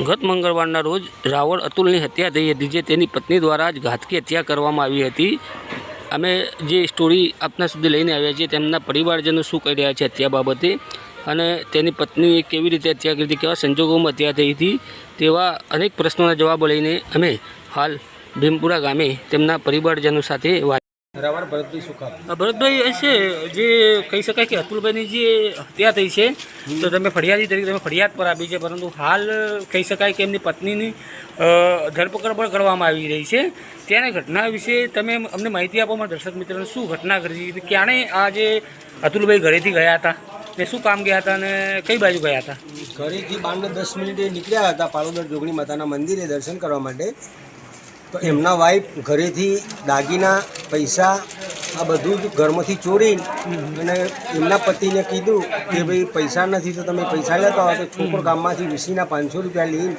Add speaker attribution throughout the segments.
Speaker 1: ગત મંગળવારના રોજ રાવળ અતુલની હત્યા થઈ હતી, જે તેની પત્ની દ્વારા જ ઘાતકી હત્યા કરવામાં આવી હતી. અમે જે સ્ટોરી આપના સુધી લઈને આવ્યા છીએ, તેમના પરિવારજનો શું કહી રહ્યા છે હત્યા બાબતે અને તેની પત્નીએ કેવી રીતે હત્યા કરી હતી, કેવા સંજોગોમાં હત્યા થઈ હતી, તેવા અનેક પ્રશ્નોના જવાબો લઈને અમે હાલ ભીમપુરા ગામે તેમના પરિવારજનો સાથે વાત
Speaker 2: રાવણ ભરતભાઈ સુખા
Speaker 1: ભરતભાઈ એ છે જે કહી શકાય કે અતુલભાઈની જે હત્યા થઈ છે તો તમે ફરિયાદી તરીકે તમે ફરિયાદ પર આપી છે પરંતુ હાલ કહી શકાય કે એમની પત્નીની ધરપકડ પણ કરવામાં આવી રહી છે. ત્યારે ઘટના વિશે તમે અમને માહિતી આપો મારા દર્શક મિત્રોને શું ઘટના કરી હતી ક્યાણે આ જે અતુલભાઈ ઘરેથી ગયા હતા ને શું કામ ગયા હતા અને કઈ બાજુ ગયા હતા?
Speaker 2: ઘરેથી બારને દસ મિનિટે નીકળ્યા હતા પાળોદર જોગણી માતાના મંદિરે દર્શન કરવા માટે. તો એમના વાઈફ ઘરેથી દાગીના પૈસા આ બધું જ ઘરમાંથી ચોરી અને એમના પતિને કીધું કે ભાઈ પૈસા નથી તો તમે પૈસા લેતા હોય તો છોકરો ગામમાંથી વીસીના પાંચસો રૂપિયા લઈને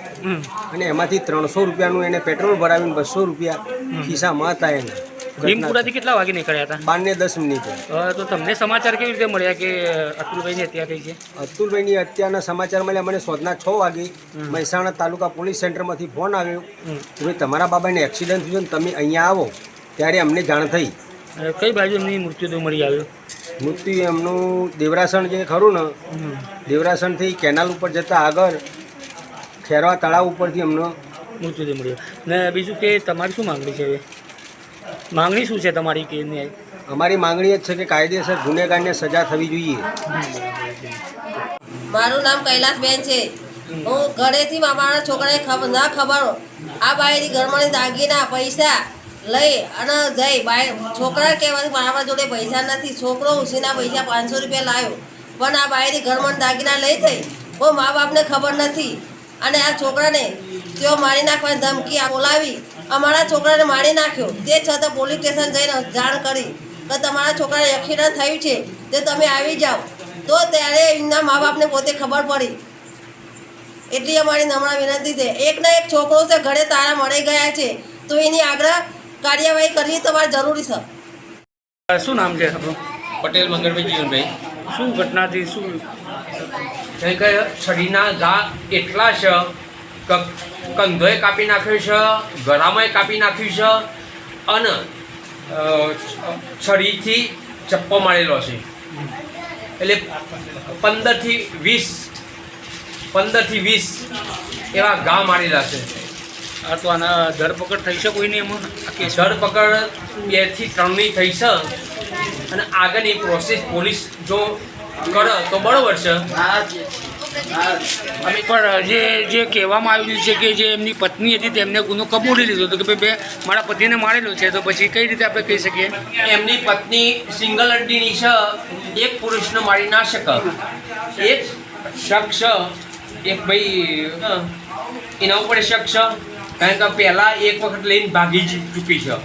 Speaker 2: અને એમાંથી ત્રણસો રૂપિયાનું એને પેટ્રોલ ભરાવીને બસો રૂપિયા ખિસ્સામાં હતા એને.
Speaker 1: ભીમપુરાથી કેટલા વાગે નીકળ્યા હતા?
Speaker 2: બારને દસ મિનિટે.
Speaker 1: તો તમને સમાચાર કેવી રીતે મળ્યા કે અતુલભાઈની હત્યા થઈ છે?
Speaker 2: અતુલભાઈની હત્યાના સમાચાર મળ્યા મને શોધના છ વાગે મહેસાણા તાલુકા પોલીસ સેન્ટરમાંથી ફોન આવ્યો. કે તમારા બાબાને એક્સિડન્ટ થયું ને તમે અહીંયા આવો ત્યારે અમને જાણ થઈ.
Speaker 1: કઈ બાજુ એમની મૃત્યુ મળી આવ્યો?
Speaker 2: મૃત્યુ એમનું દેવરાસણ જે ખરું ને? દેવરાસણથી કેનાલ ઉપર જતાં આગળ ખેરવા તળાવ ઉપરથી એમનો
Speaker 1: મૃત્યુ મળ્યો. ને બીજું કે તમારી શું માંગણી છે હવે? માંગણી શું છે તમારી કે
Speaker 2: અમારી માંગણી જ છે કે કાયદેસર ગુનેગારને સજા થવી જોઈએ.
Speaker 3: મારું નામ કૈલાસબેન છે. હું ઘરેથી મારા છોકરાને ખબર ના ખબર આ બાઈની ઘરમાંની દાગીના પૈસા લઈ અને જઈ. બાય છોકરા કહેવાથી મારા જોડે પૈસા નથી. છોકરો ઉછીના પૈસા પાંચસો રૂપિયા લાવ્યો પણ આ બાઈની ઘરમાં દાગીના લઈ જઈ કોઈ મા બાપને ખબર નથી. અને આ છોકરાને તેઓ મારી નાખવાની ધમકી આ બોલાવી અમારા છોકરાને મારી નાખ્યો. તે છતાં પોલીસ સ્ટેશન જઈને જાણ કરી કે તમારા છોકરાને એક્સિડન્ટ થયું છે તે તમે આવી જાઓ. તો ત્યારે એમના મા બાપને પોતે ખબર પડી. એટલી અમારી નમ્ર વિનંતી છે. એકના એક છોકરો છે ઘરે તારા મળી ગયા છે. તો એની આગળ કાર્યવાહી કરવી તમારે જરૂરી છે.
Speaker 1: શું નામ છે આપણું?
Speaker 4: પટેલ મંગળભાઈ જીવનભાઈ.
Speaker 1: શું ઘટનાથી શું
Speaker 4: કારણ કે છડીના ઘા એટલા છે કંધોએ કાપી નાખ્યો છે ગળામાંય કાપી નાખ્યું છે અને છડીથી છરીથી ચપ્પો મારેલો છે. એટલે પંદરથી વીસ પંદરથી વીસ એવા ઘા મારેલા છે.
Speaker 1: આ તો આના ધરપકડ થઈ છે કોઈની એમાં? કે
Speaker 4: ધરપકડ બેથી ત્રણની થઈ છે. અને આગળની પ્રોસેસ પોલીસ જો કરે તો બરોબર છે.
Speaker 1: પણ જે જે કહેવામાં આવ્યું છે કે જે એમની પત્ની હતી તેમને ગુનો કબૂલી લીધો હતો કે ભાઈ બે મારા પતિને મારેલો છે તો પછી કઈ રીતે આપણે કહી શકીએ?
Speaker 4: એમની પત્ની સિંગલ અડ્ડીની છે એક પુરુષને મારી ના શકે. એક શખ્સ એક ભાઈ એના ઉપર શખ્સ કારણ કે પહેલાં એક વખત લઈને ભાગી ચૂકી છે.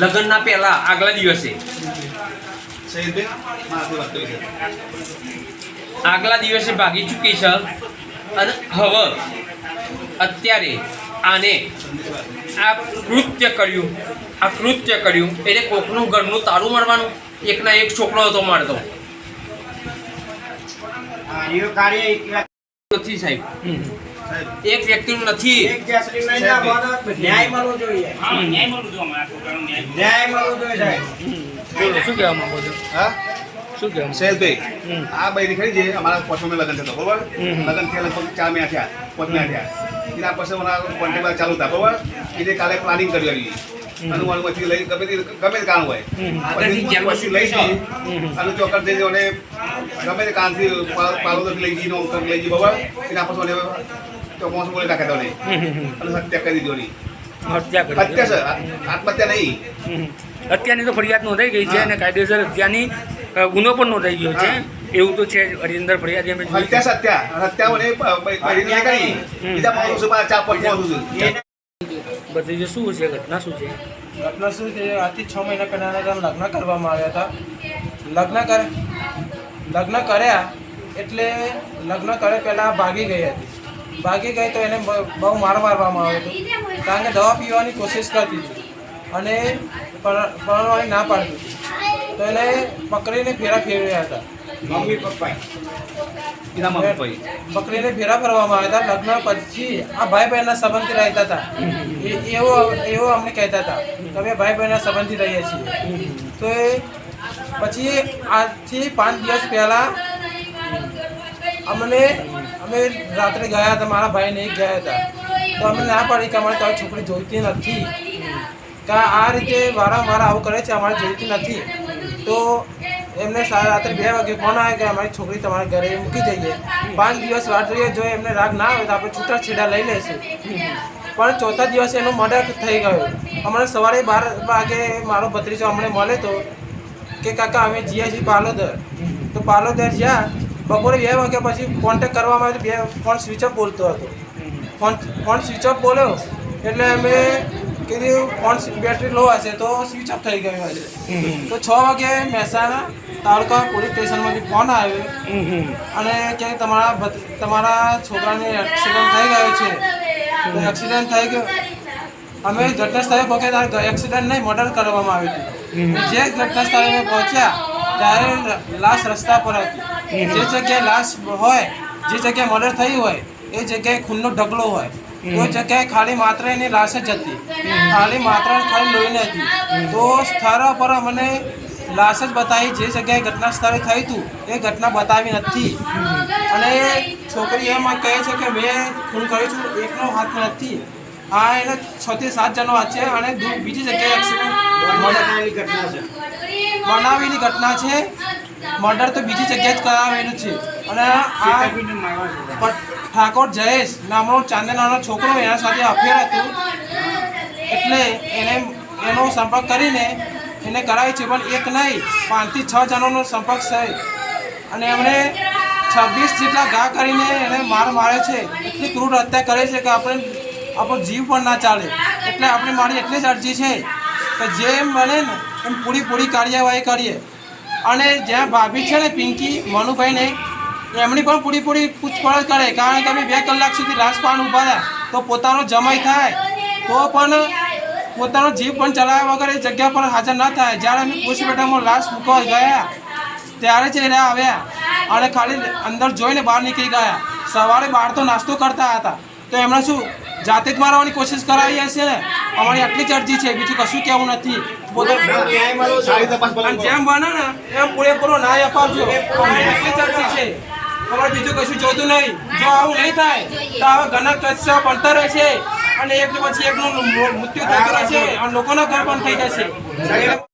Speaker 4: લગ્નના પહેલાં આગલા દિવસે. આગલા દિવસે ભાગી ચૂકી છે અને હવે અત્યારે આને આ કૃત્ય કર્યું આ કૃત્ય કર્યું. એટલે કોકનું ઘરનું તારું મળવાનું એકના એક છોકરો હતો મારતો. નથી સાહેબ. એક વ્યક્તિનું નથી.
Speaker 1: બોલો શું કહેવા માંગો છો?
Speaker 5: હા?
Speaker 1: શું કહેવા હમ.
Speaker 5: આ બૈરી ખરી છે અમારા પોચમાં લગ્ન થતો બરોબર?
Speaker 1: હમ.
Speaker 5: લગ્ન થયા લગભગ ચાર મહિના થયા પાંચ મહિના થયા. એના પછી અમારા કોન્ટેક્ટ ચાલુ હતા બરોબર? એટલે કાલે પ્લાનિંગ કરી આવી અનુમાનમાંથી લઈ ગમે તે ગમે તે હોય. પછી પછી લઈ જઈ અને ચોકર જઈ અને ગમે તે કારણથી પા- પાલોદરથી લઈ જઈને અંકલ લઈ જઈ બરોબર? એના પછી ચોકમાં બોલી અને હત્યા કરી દીધો
Speaker 1: હત્યા
Speaker 5: હત્યા સર. આત્મહત્યા નહીં.
Speaker 1: હત્યાની તો ફરિયાદ નોંધાઈ ગઈ છે અને કાયદેસર હત્યાની ગુનો પણ નોંધાઈ ગયો છે. એવું તો છે હરિંદર ફરિયાદ અમે
Speaker 5: હત્યા સત્યા હત્યા. મને કરી બીજા માણસો પાસે ચાર પાંચ
Speaker 1: બધી શું છે ઘટના શું છે?
Speaker 6: ઘટના શું છે? આજથી છ મહિના પહેલાં ત્યાં લગ્ન કરવામાં આવ્યા હતા. લગ્ન કરે લગ્ન કર્યા એટલે લગ્ન કરે પહેલાં ભાગી ગઈ હતી. ભાગી ગઈ તો એને બહુ માર મારવામાં આવ્યો હતો. કારણ કે દવા પીવાની કોશિશ કરતી હતી. અને પરણવાની ના પાડતી હતી તો એને પકડીને ફેરા ફેરવ્યા હતા.
Speaker 5: મમ્મી પપ્પા એના મમ્મી
Speaker 6: ફેરા ફરવામાં આવ્યા હતા. લગ્ન પછી આ ભાઈ બહેનના સંબંધથી રહેતા હતા. એ- એવો એવો અમને કહેતા હતા કે અમે ભાઈ બહેનના સંબંધથી રહીએ છીએ. તો એ પછી આજથી પાંચ દિવસ પહેલાં અમને અમે રાત્રે ગયા હતા. મારા ભાઈને એક ગયા હતા. તો અમે ના પાડી કે અમારે તમારી છોકરી જોઈતી નથી. કે આ રીતે વારંવાર આવું કરે છે અમારે જોઈતી નથી. તો એમને રાત્રે બે વાગે ફોન આવે કે અમારી છોકરી તમારા ઘરે મૂકી જઈએ પાંચ દિવસ વાટ જોઈએ જો એમને રાગ ના આવે તો આપણે છૂટા છેડા લઈ લઈશું. પણ ચોથા દિવસે એનું મર્ડર થઈ ગયું. અમારે સવારે બાર વાગે મારો ભત્રીજો અમને મળે તો કે કાકા અમે જઈએ છીએ પાલોદર. તો પાલોદર જ્યાં બપોરે બે વાગ્યા પછી કોન્ટેક કરવામાં આવ્યો તો બે ફોન સ્વિચ ઓફ બોલતો હતો. ફોન ફોન સ્વિચ ઓફ બોલ્યો એટલે અમે કીધું ફોન બેટરી લો હશે તો સ્વિચ ઓફ થઈ ગયો હશે. તો છ વાગે મહેસાણા તાલુકા પોલીસ સ્ટેશનમાંથી ફોન આવ્યો. અને કે તમારા તમારા છોકરાને એક્સિડન્ટ થઈ ગયો છે. એક્સિડન્ટ થઈ ગયો. અમે ઘટના સ્થળે પહોંચ્યા ત્યારે એક્સિડન્ટ નહીં મર્ડર કરવામાં આવ્યું હતું. જે ઘટના સ્થળે અમે પહોંચ્યા ત્યારે લાશ રસ્તા પર હતી. જે જગ્યાએ લાશ હોય જે જગ્યાએ મર્ડર થયું હોય એ જગ્યાએ ખૂનનો ઢગલો હોય. તો જગ્યાએ ખાલી માત્ર એની લાશ જ હતી. ખાલી માત્ર ખાલી લોહીને હતી. તો સ્થળ પર મને લાશ જ બતાવી જે જગ્યાએ ઘટના સ્થળે થઈ હતું એ ઘટના બતાવી નથી. અને છોકરી એમ કહે છે કે મેં ખૂન કર્યું છું એકનો હાથ નથી. આ એને છ થી સાત જણો છે અને બીજી જગ્યાએ એક્સિડન્ટ
Speaker 2: બનાવેલી ઘટના છે.
Speaker 6: બનાવેલી ઘટના છે. મર્ડર તો બીજી જગ્યાએ જ કરાવેલું છે. અને આ ઠાકોર, જયેશ નામનો ચાંદનાનો છોકરો એના સાથે અફેર હતું. એટલે એને એનો સંપર્ક કરીને એને કરાવી છે, પણ એક નહીં, પાંચથી છ જણોનો સંપર્ક છે. અને એમણે છવ્વીસ જેટલા ઘા કરીને એને માર માર્યો છે. એટલી ક્રૂર હત્યા કરે છે કે આપણે, આપણો જીવ પણ ના ચાલે. એટલે આપણે મારી એટલી જ અરજી છે કે જેમ બને ને, એમ પૂરી પૂરી કાર્યવાહી કરીએ. અને જ્યાં ભાભી છે ને પિંકી, મનુભાઈને એમની પણ પૂરી પૂરી પૂછપરછ કરે કારણ કે અમે બે કલાક સુધી રાજપાન ઊભા રહ્યા તો પોતાનો જમાઈ થાય તો પણ પોતાનો જીવ પણ ચલાવ્યા વગર એ જગ્યા પર હાજર ન થાય જ્યારે અમે પોસ્ટમોર્ટમમાં લાશ મૂકવા ગયા ત્યારે જ એને આવ્યા અને ખાલી અંદર જોઈને બહાર નીકળી ગયા સવારે બહાર તો નાસ્તો કરતા હતા તો એમણે શું જાતે જ મારવાની કોશિશ કરાવી હશે ને અમારી આટલી જ અરજી છે બીજું કશું કહેવું નથી. જેમ બને ને એમ પૂરેપૂરો ન્યાય અપાવજો એટલી જ અરજી છે અમારે બીજું કશું જોતું નહીં. જો આવું નહીં થાય, તો આવા ઘણા કચ્છા બનતા રહેશે અને એક પછી એકનું મૃત્યુ થતું રહેશે અને લોકોના ઘર પણ થઈ જશે.